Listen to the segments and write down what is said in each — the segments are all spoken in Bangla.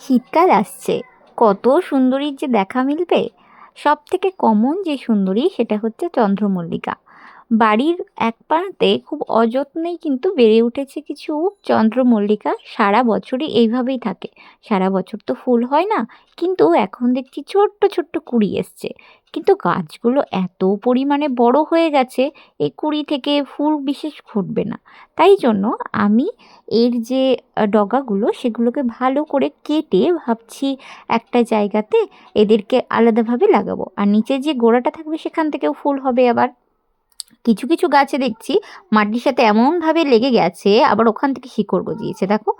শীতকাল আসছে। কত সুন্দরীর যে দেখা মিলবে? সব থেকে কমন যে সুন্দরী সেটা হচ্ছে চন্দ্রমল্লিকা। বাড়ির এক প্রান্তে খুব অযত্নেই কিন্তু বেড়ে উঠেছে কিছু চন্দ্রমল্লিকা। সারা বছরই এইভাবেই থাকে। সারা বছর তো ফুল হয় না, কিন্তু এখন দেখছি ছোট্ট ছোট্ট কুড়ি এসছে। কিন্তু গাছগুলো এত পরিমাণে বড় হয়ে গেছে এই কুড়ি থেকে ফুল বিশেষ ফুটবে না। তাই জন্য আমি এর যে ডগাগুলো, সেগুলোকে ভালো করে কেটে ভাবছি একটা জায়গাতে এদেরকে আলাদাভাবে লাগাবো। আর নিচে যে গোড়াটা থাকবে, সেখান থেকেও ফুল হবে আবার। কিছু কিছু গাছে দেখছি মাটির সাথে এমনভাবে লেগে গেছে, আবার ওখান থেকে শিকড় গজিয়েছে, দেখো।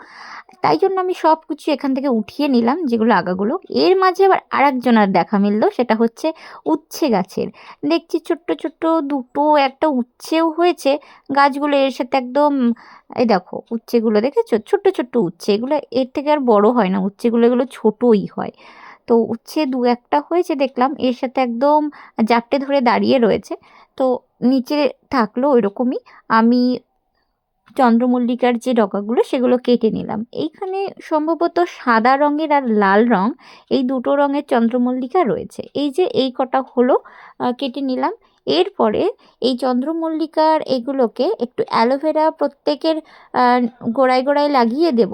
তাই জন্য আমি সব কিছু এখান থেকে উঠিয়ে নিলাম, যেগুলো আগাগুলো। এর মাঝে আবার আরেকজনের দেখা মিললো, সেটা হচ্ছে উচ্ছে গাছের। দেখছি ছোট্ট ছোট্ট দুটো, একটা উচ্ছেও হয়েছে, গাছগুলো এর সাথে একদম, এই দেখো, উচ্ছেগুলো দেখেছ? ছোট্ট ছোট্ট উচ্ছে, এগুলো এর থেকে আর বড় হয় না, উচ্ছেগুলো এগুলো ছোটোই হয়। তো উচ্ছে দু একটা হয়েছে দেখলাম, এর সাথে একদম জাপটে ধরে দাঁড়িয়ে রয়েছে। তো নিচে থাকল ওইরকমই, আমি চন্দ্রমল্লিকার যে ডগাগুলো সেগুলো কেটে নিলাম। এইখানে সম্ভবত সাদা রঙের আর লাল রং, এই দুটো রঙের চন্দ্রমল্লিকা রয়েছে। এই যে এই কটা হলো কেটে নিলাম। এরপরে এই চন্দ্রমল্লিকার এগুলোকে একটু অ্যালোভেরা প্রত্যেকের গোড়ায় গোড়ায় লাগিয়ে দেব।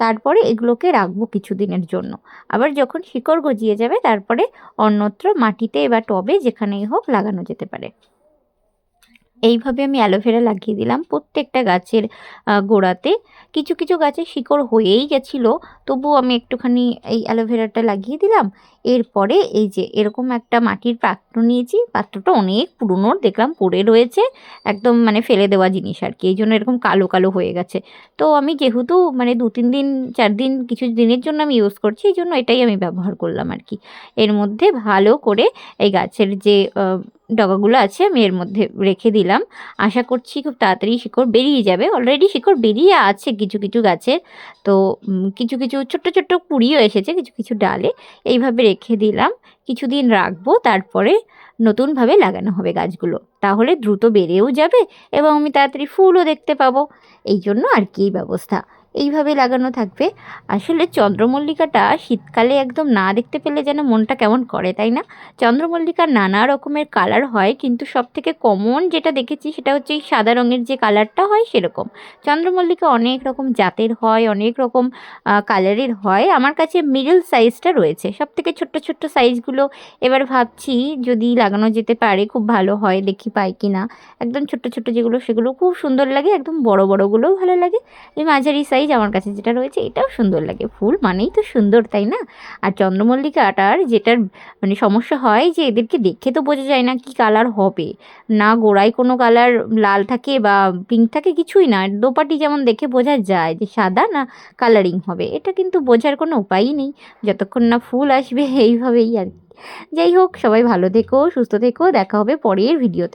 তারপরে এগুলোকে রাখব কিছুদিনের জন্য। আবার যখন শিকড় গজিয়ে যাবে, তারপরে অন্যত্র মাটিতে বা টবে যেখানেই হোক লাগানো যেতে পারে। এইভাবে আমি অ্যালোভেরা লাগিয়ে দিলাম প্রত্যেকটা গাছের গোড়াতে। কিছু কিছু গাছে শিকড় হয়েই গেছিল, তবুও আমি একটুখানি এই অ্যালোভেরাটা লাগিয়ে দিলাম। এরপরে এই যে এরকম একটা মাটির পাত্র নিয়েছি, পাত্রটা অনেক পুরনো, দেখলাম পড়ে রয়েছে, একদম মানে ফেলে দেওয়া জিনিস আর কি, এই জন্য এরকম কালো কালো হয়ে গেছে। তো আমি যেহেতু মানে দু, তিন দিন, চার দিন, কিছু দিনের জন্য আমি ইউজ করছি, এই জন্য এটাই আমি ব্যবহার করলাম আর কি। এর মধ্যে ভালো করে এই গাছের যে ডগাগুলো আছে, আমি এর মধ্যে রেখে দিলাম। আশা করছি খুব তাড়াতাড়ি শিকড় বেরিয়ে যাবে। অলরেডি শিকড় বেরিয়ে আছে কিছু কিছু গাছের। তো কিছু কিছু ছোট্ট ছোট্ট কুড়িও এসেছে, কিছু কিছু ডালে। এইভাবে রেখে দিলাম। কিছুদিন রাখব, তারপরে নতুনভাবে লাগানো হবে গাছগুলো। তাহলে দ্রুত বেড়েও যাবে এবং আমি তাড়াতাড়ি ফুলও দেখতে পাবো। এই জন্য আর কি ব্যবস্থা। এইভাবে লাগানো থাকবে। আসলে চন্দ্রমল্লিকাটা শীতকালে একদম না দেখতে পেলে যেন মনটা কেমন করে, তাই না? চন্দ্রমল্লিকার নানা রকমের কালার হয়, কিন্তু সব থেকে কমন যেটা দেখেছি সেটা হচ্ছে এই সাদা রঙের যে কালারটা হয় সেরকম। চন্দ্রমল্লিকা অনেক রকম জাতের হয়, অনেক রকম কালারের হয়। আমার কাছে মিডল সাইজটা রয়েছে। সব থেকে ছোট্ট ছোট্ট সাইজগুলো এবার ভাবছি যদি লাগানো যেতে পারে, খুব ভালো হয়, দেখি পাই কি না একদম ছোট্ট ছোট্ট যেগুলো, সেগুলো খুব সুন্দর লাগে, একদম বড় বড়গুলোও ভালো লাগে। এই মাঝারি সাইজ আমার কাছে যেটা রয়েছে, এটাও সুন্দর লাগে। ফুল মানেই তো সুন্দর, তাই না? আর চন্দ্রমল্লিকাটার যেটার মানে সমস্যা হয় যে, এদেরকে দেখে তো বোঝা যায় না কি কালার হবে। না গোড়ায় কোনো কালার লাল থাকে বা পিঙ্ক থাকে, কিছুই না। দোপাটি যেমন দেখে বোঝা যায় যে, সাদা না কালারিং হবে। এটা কিন্তু বোঝার কোনো উপায়ই নেই। যতক্ষণ না ফুল আসবে, এইভাবেই আর কি। যাই হোক, সবাই ভালো থেকো, সুস্থ থেকো। দেখা হবে পরের ভিডিওতে